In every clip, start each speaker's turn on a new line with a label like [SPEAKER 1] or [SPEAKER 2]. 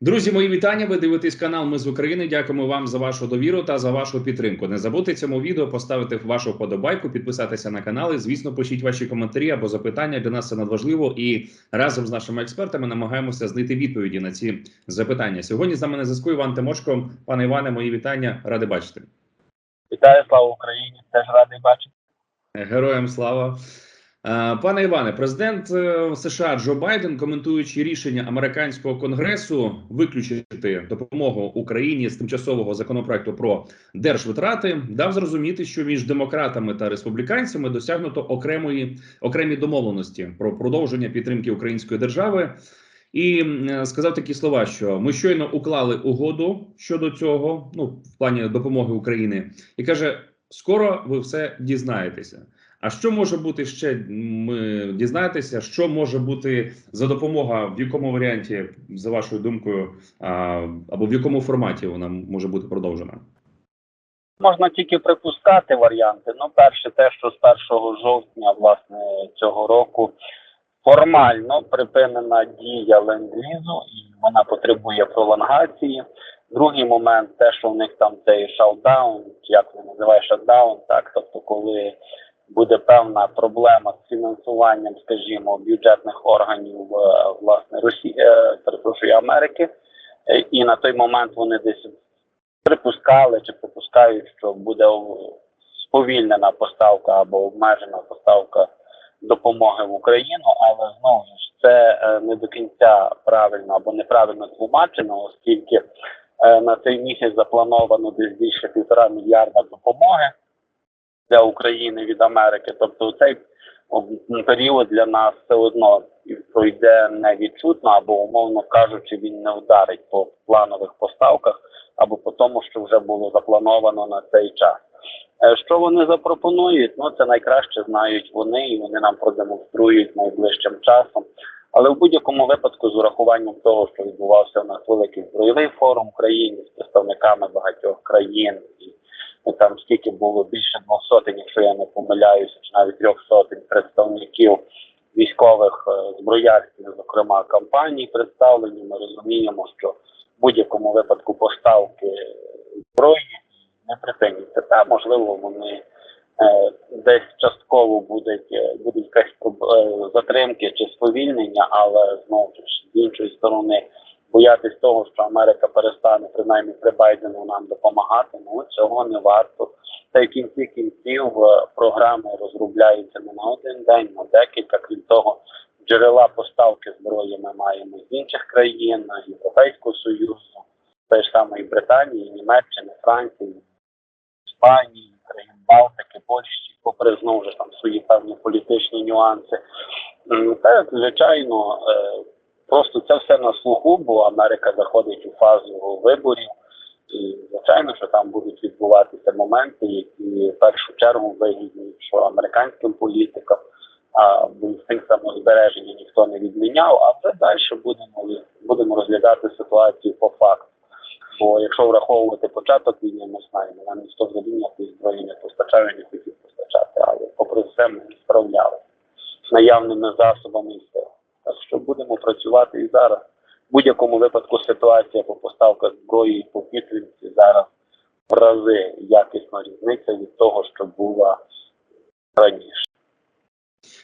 [SPEAKER 1] Друзі, мої вітання. Ви дивитесь канал Ми з України. Дякуємо вам за вашу довіру та за вашу підтримку. Не забудьте цьому відео поставити вашу вподобайку, підписатися на канал. І, звісно, пишіть ваші коментарі або запитання. Для нас це надважливо. І разом з нашими експертами намагаємося знайти відповіді на ці запитання. Сьогодні з нами на зв'язку Іван Тимошко. Пане Іване, мої вітання. Ради бачити.
[SPEAKER 2] Вітаю, слава Україні! Теж радий бачити.
[SPEAKER 1] Героям слава. Е, Пане Іване, президент е, США Джо Байден, коментуючи рішення американського конгресу виключити допомогу Україні з тимчасового законопроекту про держвитрати, дав зрозуміти, що між демократами та республіканцями досягнуто окремої окремі домовленості про продовження підтримки української держави. І е, сказав такі слова, що ми щойно уклали угоду щодо цього, ну в плані допомоги України, і каже: скоро ви все дізнаєтеся. А що може бути ще ми дізнаєтеся, що може бути за допомога, в якому варіанті, за вашою думкою, або в якому форматі вона може бути продовжена?
[SPEAKER 2] Можна тільки припускати варіанти. Ну, перше, те, що з 1 жовтня власне цього року формально припинена дія ленд-лізу, і вона потребує пролонгації. Другий момент, те, що в них там цей шаутдаун, як він називає шатдаун, так тобто, коли буде певна проблема з фінансуванням, скажімо, бюджетних органів е, власне Росії, е, перепрошую Америки, Е, і на той момент вони десь припускали чи припускають, що буде сповільнена поставка або обмежена поставка допомоги в Україну, але знову ж це не до кінця правильно або неправильно тлумачено, оскільки на цей місяць заплановано десь більше півтора мільярда допомоги для України від Америки. Тобто цей період для нас все одно пройде невідчутно, або умовно кажучи, він не вдарить по планових поставках або по тому, що вже було заплановано на цей час. Е, Що вони запропонують? Ну це найкраще знають вони, і вони нам продемонструють найближчим часом. Але в будь-якому випадку, з урахуванням того, що відбувався у нас великий збройовий форум в країні з представниками багатьох країн, і ну, там скільки було більше двох сотень, якщо я не помиляюся, чи навіть трьох сотень представників військових е, зброярських, зокрема компаній, представлені. Ми розуміємо, що в будь-якому випадку поставки зброї не припиняться. Та можливо вони е, десь частково будуть е, будуть якась е, затримки чи сповільнення, але знову ж з іншої сторони боятись того, що Америка перестане принаймні при Байдену нам допомагати. Ну цього не варто. Та й кінці кінців е, програми розробляються не на один день, на декілька. Крім того, джерела поставки зброї ми маємо з інших країн, Європейського Союзу, те ж самої Британії, Німеччини, Франції, Іспанії, країн Балтики, Польщі, попри знову ж там свої певні політичні нюанси. Та звичайно, е, просто це все на слуху, бо Америка заходить у фазу виборів. І звичайно, що там будуть відбуватися моменти, які в першу чергу вигідні, що американським політикам, а інстинкт самозбереження ніхто не відміняв. А вже далі будемо будемо розглядати ситуацію по факту. Бо якщо враховувати початок війни, ми знаємо, нам ніхто взагалі ніякої зброї не постачає, не хотів постачати, але попри все ми справлялися наявними засобами і сил. Так що будемо працювати і зараз. В будь-якому випадку ситуація по поставках зброї по підтримці зараз в рази якісно різниця від того, що була раніше.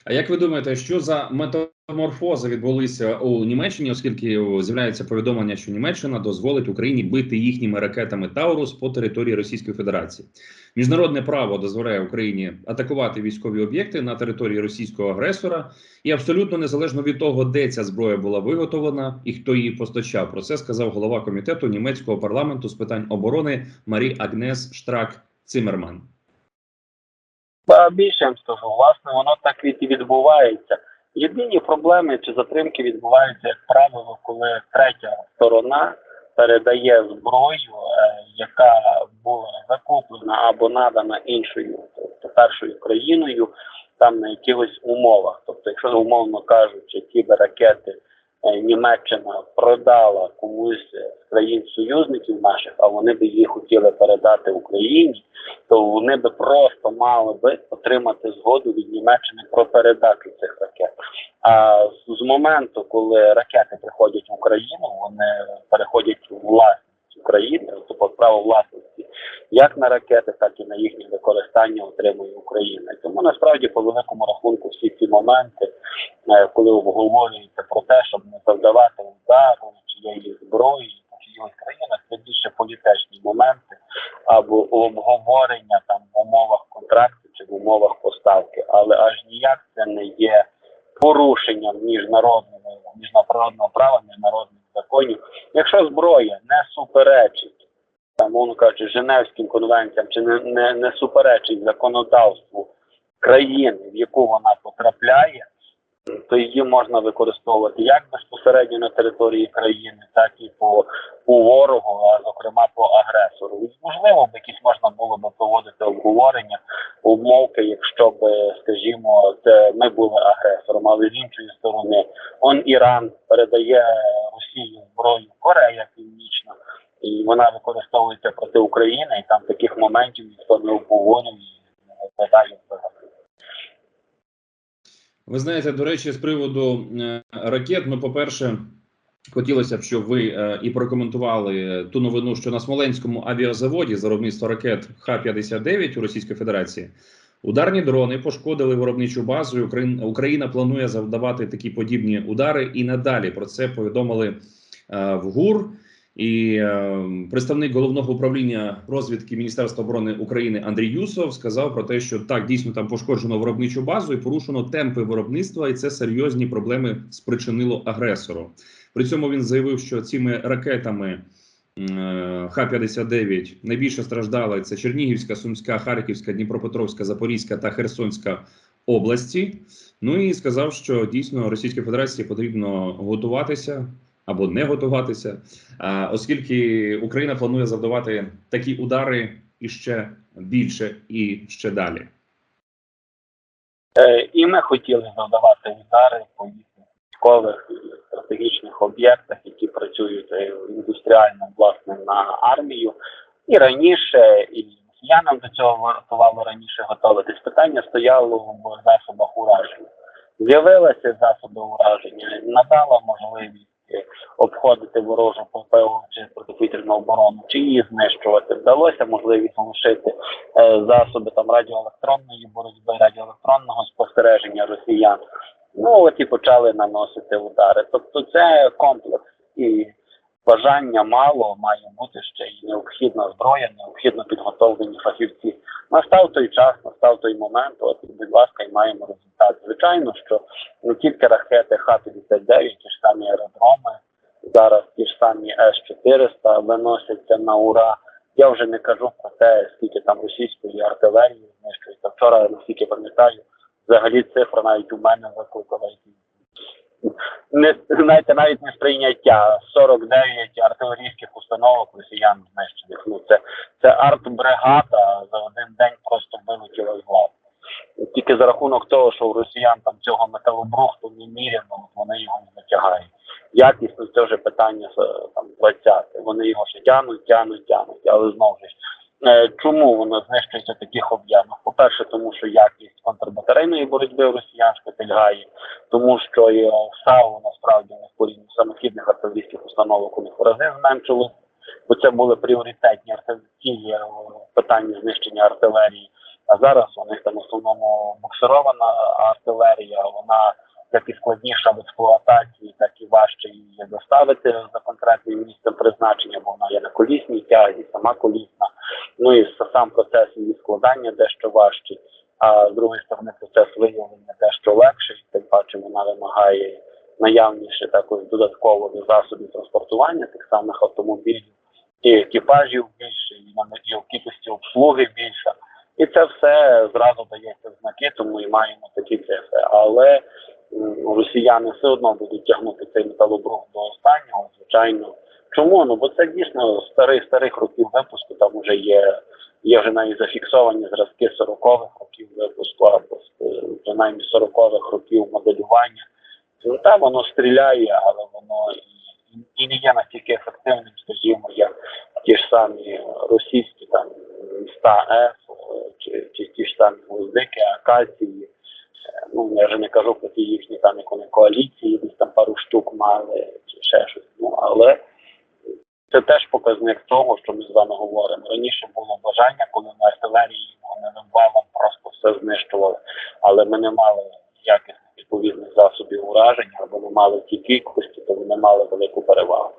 [SPEAKER 1] А як ви думаєте, що за метаморфози відбулися у Німеччині, оскільки з'являється повідомлення, що Німеччина дозволить Україні бити їхніми ракетами Таурус по території Російської Федерації? Міжнародне право дозволяє Україні атакувати військові об'єкти на території російського агресора, і абсолютно незалежно від того, де ця зброя була виготовлена і хто її постачав. Про це сказав голова комітету німецького парламенту з питань оборони Марі Агнес Штрак Цимерман.
[SPEAKER 2] Більше я вам скажу, власне, воно так і відбувається. Єдині проблеми чи затримки відбуваються, як правило, коли третя сторона передає зброю, е, яка була закуплена або надана іншою, тобто першою країною, там на якихось умовах. Тобто, якщо умовно кажучи, кіберракети е, Німеччина продала комусь з країн-союзників наших, а вони би її хотіли передати Україні, то вони би просто мали би отримати згоду від Німеччини про передачу цих ракет. А з моменту, коли ракети приходять в Україну, вони переходять у власність України, тобто право власності, як на ракети, так і на їхнє використання отримує Україна. Тому насправді по великому рахунку всі ці моменти, е, коли обговорюється про те, щоб не завдавати удару чиєї зброї по чиїсь країнах, це більше політичні моменти або обговорення там в умовах контракту чи в умовах поставки, але аж ніяк це не є порушенням міжнародного міжнародного права, міжнародних законів. Якщо зброя не суперечить мовно кажучи, Женевським конвенціям чи не, не, не суперечить законодавству країни, в яку вона потрапляє, то її можна використовувати як безпосередньо на території країни, так і по, по ворогу, а зокрема по агресору. І, можливо, б якісь можна було би проводити обговорення, умовки, якщо б, скажімо, це ми були агресором, але з іншої сторони, он Іран передає Росії зброю Корея Північна, і вона використовується проти України, і там таких моментів ніхто не обговорює і не розглядає.
[SPEAKER 1] Ви знаєте, до речі, з приводу е, ракет, ну, по-перше, хотілося б, щоб ви е, і прокоментували ту новину, що на Смоленському авіазаводі з виробництва ракет Х-59 у Російській Федерації ударні дрони пошкодили виробничу базу. і Україн- Україна планує завдавати такі подібні удари і надалі. Про це повідомили е, в ГУР. І е, представник головного управління розвідки Міністерства оборони України Андрій Юсов сказав про те, що так дійсно там пошкоджено виробничу базу і порушено темпи виробництва, і це серйозні проблеми спричинило агресору. При цьому він заявив, що цими ракетами м, Х-59 найбільше страждали це Чернігівська, Сумська, Харківська, Дніпропетровська, Запорізька та Херсонська області. Ну і сказав, що дійсно Російській Федерації потрібно готуватися або не готуватися, оскільки Україна планує завдавати такі удари іще більше і ще далі.
[SPEAKER 2] Е, І ми хотіли завдавати удари по військових стратегічних об'єктах, які працюють е, індустріально власне на армію. І раніше, і росіянам до цього вартувало раніше готуватись. Питання стояло в засобах ураження. З'явилися засоби ураження, надала можливість е, обходити ворожу ППО чи протиповітряну оборону, чи її знищувати. Вдалося можливість залишити е, засоби там радіоелектронної боротьби, радіоелектронного спостереження росіян. Ну от і почали наносити удари. Тобто це комплекс і бажання мало має бути ще й необхідна зброя, необхідно підготовлені фахівці. Настав той час, настав той момент. От будь ласка, і маємо результат. Звичайно, що не тільки ракети Х-59, ті ж самі аеродроми, зараз ті ж самі С-400 виносяться на ура. Я вже не кажу про те, скільки там російської артилерії знищується. Вчора, наскільки пам'ятаю, взагалі цифра навіть у мене викликала не знаєте, навіть не сприйняття 49 артилерійських установок росіян знищених. Ну це це артбригада за один день просто вилетіла з глав. Тільки за рахунок того, що у росіян там цього металобрухту неміряно, от вони його не затягають. Якісно це вже питання е, там 20. Вони його ще тянуть, тянуть, тянуть. Але знову ж е, чому воно знищується в таких об'ємах? По-перше, тому що якість контрбатарейної боротьби росіян шкотильгає, тому що і САУ насправді не порівняно самохідних артилерійських установок у них в рази зменшилось, бо це були пріоритетні артилерійські питання знищення артилерії. А зараз у них там в основному буксирована артилерія, вона як і складніша в експлуатації, так і важче її доставити за конкретним місцем призначення, бо вона є на колісній тязі, сама колісна. Ну і сам процес її складання дещо важчий. А з другої сторони процес виявлення дещо легший, тим паче вона вимагає наявніше також додаткових засобів транспортування тих самих автомобілів, і екіпажів більше, і на і в кількості обслуги більше. І це все зразу дається знаки, тому і маємо такі цифри. Але росіяни все одно будуть тягнути цей металобрух до останнього, звичайно. Чому? Ну бо це дійсно старих старих років випуску, там вже є, є вже навіть зафіксовані зразки 40-х років випуску, або е, принаймні 40-х років моделювання Ну та воно стріляє, але воно і, і не є настільки ефективним, скажімо, як ті ж самі російські там міста Ф чи, чи ті ж самі гвоздики, акації. Е, Ну я вже не кажу про ті їхні там як вони коаліції, десь там пару штук мали чи ще щось. Ну але це теж показник того, що ми з вами говоримо. Раніше було бажання, коли на артилерії вони валом просто все знищували, але ми не мали якісних відповідних засобів ураження або не мали ті кількості, то вони мали велику перевагу.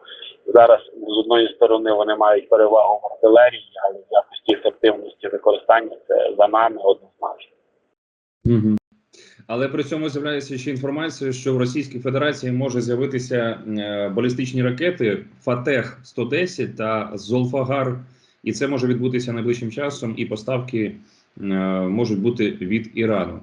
[SPEAKER 2] Зараз з одної сторони вони мають перевагу в артилерії, але в якості ефективності використання це за нами однозначно.
[SPEAKER 1] Угу. Але при цьому з'являється ще інформація, що в Російській Федерації може з'явитися е, балістичні ракети Фатех 110 та Золфагар, і це може відбутися найближчим часом, і поставки е, можуть бути від Ірану.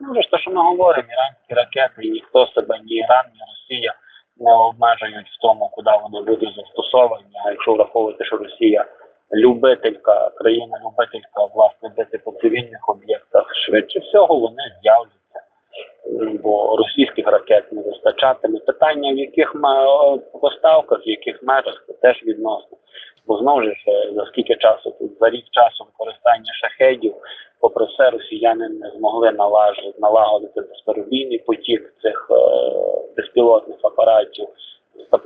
[SPEAKER 2] Ну, ж те, що ми говоримо, іранські ракети, ніхто себе, ні Іран, ні Росія не обмежують в тому, куди вони будуть застосовані. А якщо враховувати, що Росія любителька, країна-любителька, власне, бити по цивільних об'єктах, швидше всього вони з'являться. Бо російських ракет не вистачатиме. Питання, в яких поставках, в яких межах, це теж відносно. Бо знову ж е, за скільки часу тут за рік часу використання шахедів, попри все, росіяни не змогли налажити, налагодити безперебійний потік цих е, безпілотних апаратів.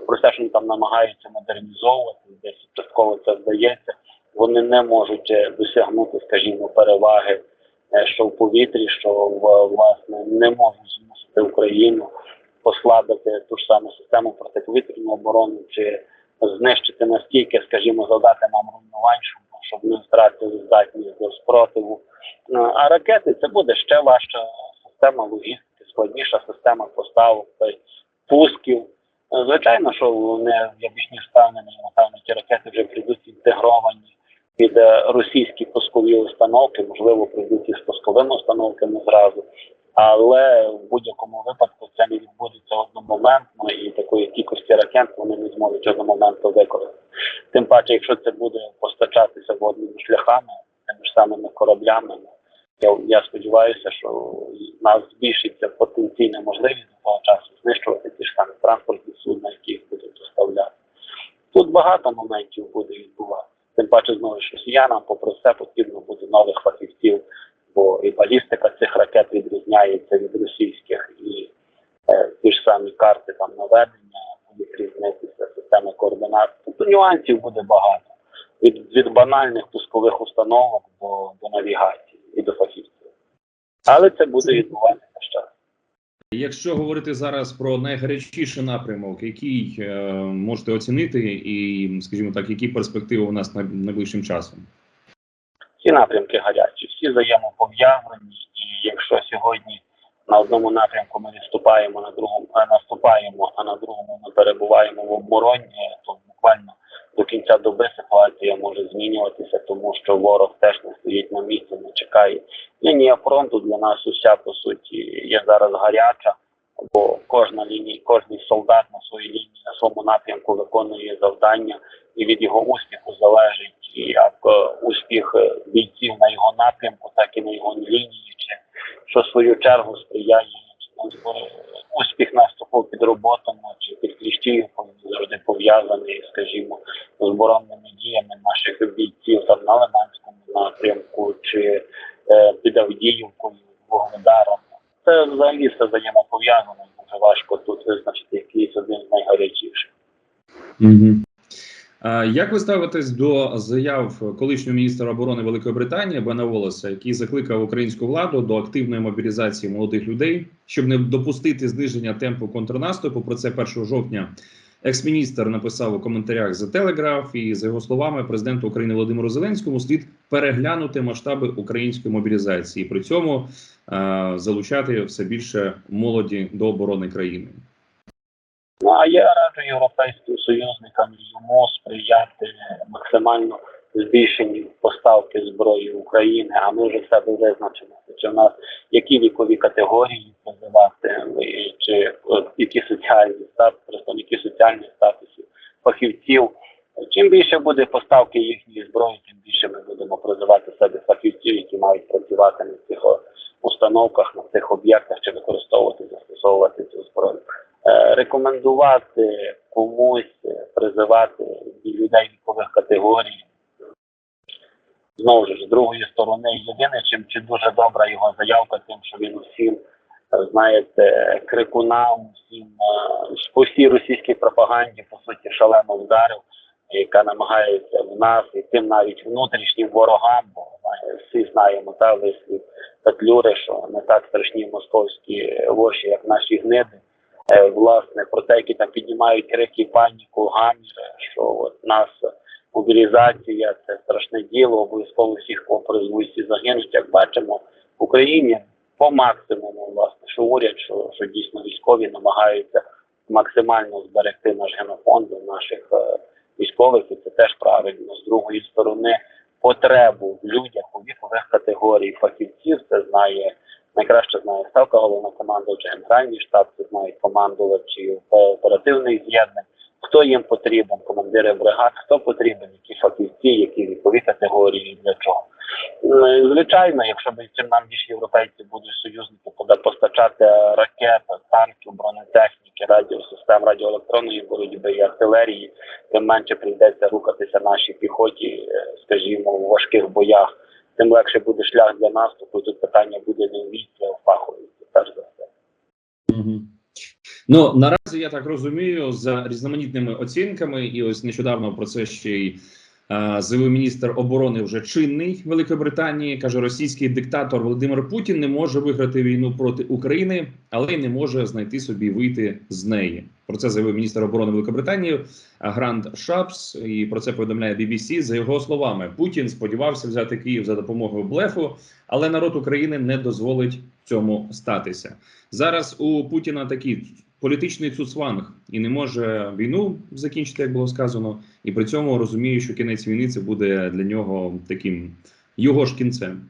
[SPEAKER 2] Про те, що вони там намагаються модернізовувати, десь частково це вдається. Вони не можуть е, досягнути, скажімо, переваги, що в повітрі, що власне не можуть змусити Україну послабити ту ж саму систему протиповітряної оборони чи знищити настільки, скажімо, завдати нам руйнувань, щоб, ми втратили здатність до спротиву. Ну, А ракети це буде ще важча система логістики, складніша система поставок та пусків. Е, Звичайно, що вони я більш ніж впевнений, напевно, ті ракети вже прийдуть інтегровані під російські пускові установки, можливо, прийдуть із пусковими установками зразу. Але в будь-якому випадку це не відбудеться одномоментно, і такої кількості ракет вони не зможуть одномоментно використати. Тим паче, якщо це буде постачатися водними шляхами, тими ж самими кораблями, я, я сподіваюся, що в нас збільшиться потенційна можливість до того часу знищувати ті ж самі транспортні судна, які їх будуть доставляти. Тут багато моментів буде відбуватися. Тим паче, знову ж росіянам, попри все, потрібно буде нових фахівців, бо і балістика цих ракет відрізняється від російських, і е, ті ж самі карти там наведення будуть різнитися, системи координат. Тобто нюансів буде багато. Від, від банальних пускових установок до, до навігації і до фахівців. Але це буде відбуватися часом.
[SPEAKER 1] Якщо говорити зараз про найгарячіший напрямок, який е, можете оцінити, і, скажімо так, які перспективи у нас най- найближчим часом?
[SPEAKER 2] Всі напрямки гарячі, всі взаємопов'язані, і якщо сьогодні на одному напрямку ми відступаємо, на другому наступаємо, а на другому ми перебуваємо в обороні, то буквально до кінця доби ситуація може змінюватися, тому що ворог теж не стоїть на місці, не чекає. Лінія фронту для нас уся по суті є зараз гаряча, бо кожна лінія, кожен солдат на своїй лінії на своєму напрямку виконує завдання, і від його успіху залежить як е, успіх е, бійців на його напрямку, так і на його лінії, чи що в свою чергу сприяє ну, е, успіх наступу під роботами чи під завжди пов'язаний, скажімо, з оборонними діями наших бійців там на Лиманському напрямку чи е, під Авдіївкою, Вугледаром. Це взагалі все взаємопов'язано, дуже важко тут визначити якийсь один з найгарячіших.
[SPEAKER 1] Угу. Як ви ставитесь до заяв колишнього міністра оборони Великої Британії Бена Волоса, який закликав українську владу до активної мобілізації молодих людей, щоб не допустити зниження темпу контрнаступу? Про це 1 жовтня екс-міністр написав у коментарях за Телеграф. І за його словами, президенту України Володимиру Зеленському слід переглянути масштаби української мобілізації, при цьому е, залучати все більше молоді до оборони країни.
[SPEAKER 2] Ну а я раджу європейським союзникам йому сприяти максимально збільшенню поставки зброї України. А ми вже в себе визначимо, чи в нас які вікові категорії призивати, чи е, які соціальні статуси, представники соціальних статусів, фахівців. Чим більше буде поставки їхньої зброї, тим більше ми будемо призивати себе фахівців, які мають працювати на цих установках, на цих об'єктах чи використовувати застосовувати цю зброю. Е, рекомендувати комусь е, призивати людей вікових категорій. Знову ж з другої сторони, єдине, чим чи дуже добра його заявка, тим, що він усім, е, знаєте, крикунам, всім е, по всій російській пропаганді, по суті, шалено вдарив, яка намагається в нас і тим навіть внутрішнім ворогам, бо знає, всі знаємо та вислів Петлюри, що не так страшні московські воші, як наші гниди. Е, власне, про те, які там піднімають крики, паніку, гамір, що от нас мобілізація це страшне діло, обов'язково всіх кого призвуть загинуть. Як бачимо, в Україні по максимуму, власне, що уряд, що, що дійсно військові намагаються максимально зберегти наш генофонд наших е, військових, і це теж правильно. З другої сторони, потребу в людях у вікових категорій фахівців це знає найкраще знає ставка головнокомандувача, генеральний штаб, це знають командувачі оперативних з'єднань. Хто їм потрібен, командири бригад, хто потрібен, які фахівці, які вікові категорії, для чого. Звичайно, якщо цим нам більш європейці будуть союзники постачати ракет, танків, бронетехніки, радіосистем, радіоелектронної боротьби і артилерії, тим менше прийдеться рухатися нашій піхоті, е, скажімо, в важких боях, тим легше буде шлях для наступу. Тут питання буде не в віці, а в фаховості, перш за все.
[SPEAKER 1] Ну наразі я так розумію, за різноманітними оцінками, і ось нещодавно про це ще й е, заявив міністр оборони вже чинний Великої Британії. каже, російський диктатор Володимир Путін не може виграти війну проти України, але й не може знайти собі вийти з неї. Про це заявив міністр оборони Великої Британії Грант Шапс. І про це повідомляє BBC. За його словами, Путін сподівався взяти Київ за допомогою блефу, але народ України не дозволить цьому статися. Зараз у Путіна такий політичний цуцванг і не може війну закінчити, як було сказано, і при цьому розуміє, що кінець війни це буде для нього таким його ж кінцем.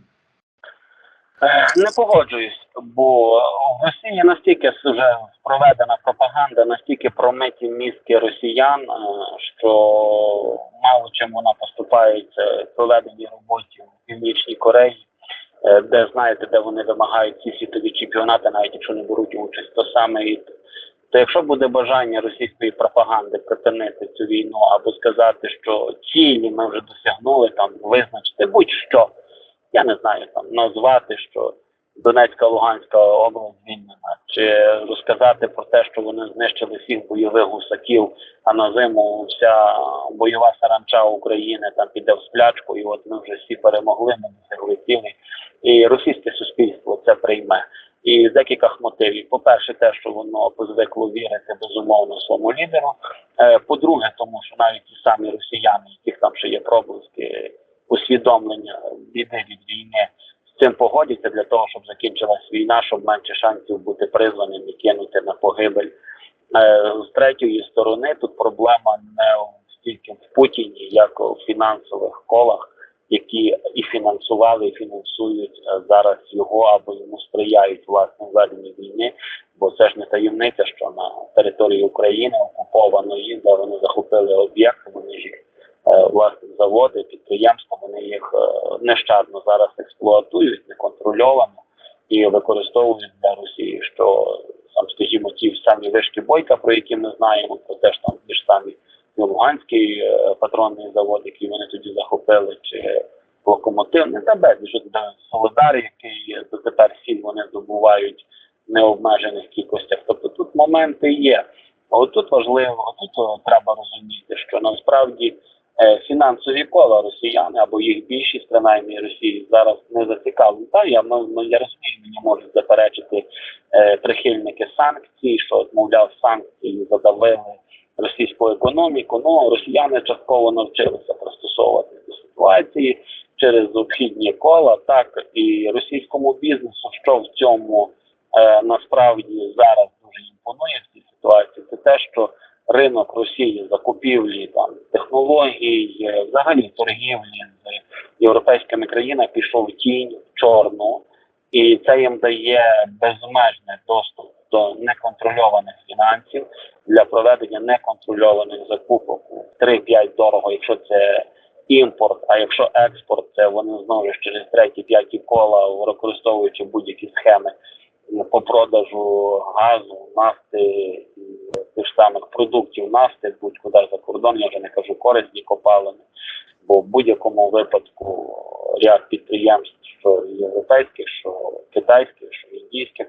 [SPEAKER 2] Е, Не погоджуюсь, бо в Росії настільки вже проведена пропаганда, настільки промиті мізки росіян, е, що мало чим вона поступається проведеній роботі в Північній Кореї, е, де знаєте, де вони вимагають ці світові чемпіонати, навіть якщо не беруть участь, то саме то якщо буде бажання російської пропаганди припинити цю війну або сказати, що цілі ми вже досягнули, там визначити будь-що я не знаю, там назвати, що Донецька, Луганська область звільнена, чи розказати про те, що вони знищили всіх бойових гусаків, а на зиму вся бойова саранча України там піде в сплячку, і от ми вже всі перемогли, ми досягли цілей. І російське суспільство це прийме. І з декількох мотивів. По-перше, те, що воно звикло вірити безумовно своєму лідеру. Е, По-друге, тому що навіть ті самі росіяни, яких там ще є проблиски усвідомлення біди від війни з цим погодяться для того, щоб закінчилась війна, щоб менше шансів бути призваним і кинути на погибель. Е, З третьої сторони тут проблема не стільки в Путіні, як у фінансових колах, які і фінансували, і фінансують е, зараз його або йому сприяють власне веденню війни. Бо це ж не таємниця, що на території України окупованої, де вони захопили об'єкти, вони ж їх е, власне заводи, підприємства, вони їх е, нещадно зараз експлуатують, неконтрольовано і використовують для Росії, що сам, скажімо, ті самі вишки бойка, про які ми знаємо, про те ж там ті ж самі Луганський патронний завод, який вони тоді захопили, чи локомотивний, та безліч Солидар, який дотепер сім вони здобувають в необмежених кількостях. Тобто тут моменти є. А от тут важливо, тут треба розуміти, що насправді е, фінансові кола росіяни або їх більшість, принаймні Росії, зараз не зацікавлені. Та я ну, ну, я розумію, мені можуть заперечити е, прихильники санкцій, що мовляв санкції задавили російську економіку. Ну росіяни частково навчилися пристосовувати до ситуації через обхідні кола. Так і російському бізнесу, що в цьому е, насправді зараз дуже імпонує в цій ситуації, це те, що ринок Росії закупівлі там технологій, е, взагалі торгівлі з європейськими країнами пішов тінь в чорну, і це їм дає безмежний доступ до неконтрольованих фінансів для проведення неконтрольованих закупок 3-5 дорого, якщо це імпорт, а якщо експорт, це вони знову ж через треті, п'яті кола, використовуючи будь-які схеми, по продажу газу, нафти тих самих продуктів нафти, будь-куди за кордон, я вже не кажу корисні копалини. Бо в будь-якому випадку ряд підприємств, що європейських, що китайських, що індійських,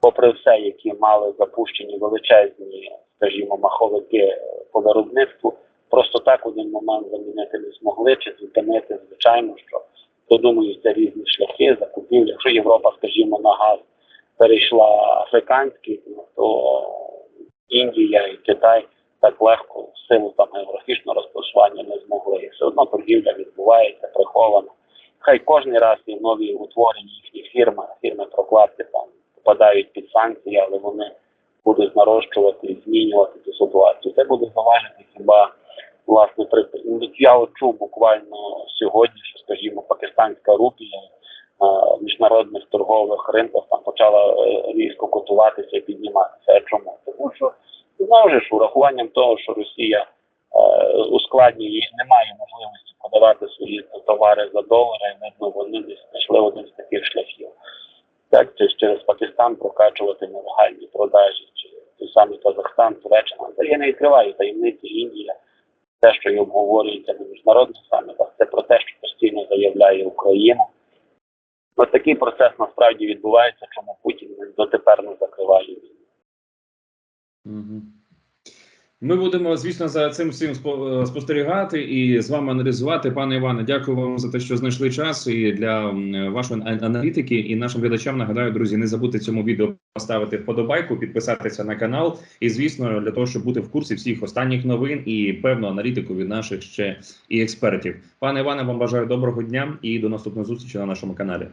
[SPEAKER 2] попри все, які мали запущені величезні, скажімо, маховики по виробництву, просто так один момент замінити не змогли чи зупинити, звичайно, що додумуються різні шляхи закупівлі. Якщо Європа, скажімо, на газ перейшла африканський, то Індія і Китай так легко в силу там географічного розташування не змогли. І все одно торгівля відбувається приховано. Хай кожен раз і нові утворені їхні фірми, фірми прокладки там попадають під санкції, але вони будуть нарощувати і змінювати цю ситуацію. Це буде залежати хіба власне при ну, я чув буквально сьогодні, що скажімо, пакистанська рупія на міжнародних торгових ринках там почала е, різко котуватися і підніматися. А чому? Тому що знову ж урахуванням того, що Росія е, ускладнює і немає можливості подавати свої товари за долари, видно, вони знайшли один з таких шляхів. Так, це через Пакистан прокачувати нелегальні продажі, чи той самий Казахстан, Туреччина. Це я не відкриваю таємниці Індія. Те, що і обговорюється на міжнародних самітах, це про те, що постійно заявляє Україна. Ось такий процес насправді відбувається, чому Путін дотепер не закриває війну.
[SPEAKER 1] Ми будемо, звісно, за цим всім е, спостерігати і з вами аналізувати. Пане Іване, дякую вам за те, що знайшли час і для вашої аналітики. І нашим глядачам нагадаю, друзі, не забудьте цьому відео поставити вподобайку, підписатися на канал. І звісно, для того, щоб бути в курсі всіх останніх новин і певну аналітику від наших ще і експертів. Пане Іване, вам бажаю доброго дня і до наступної зустрічі на нашому каналі.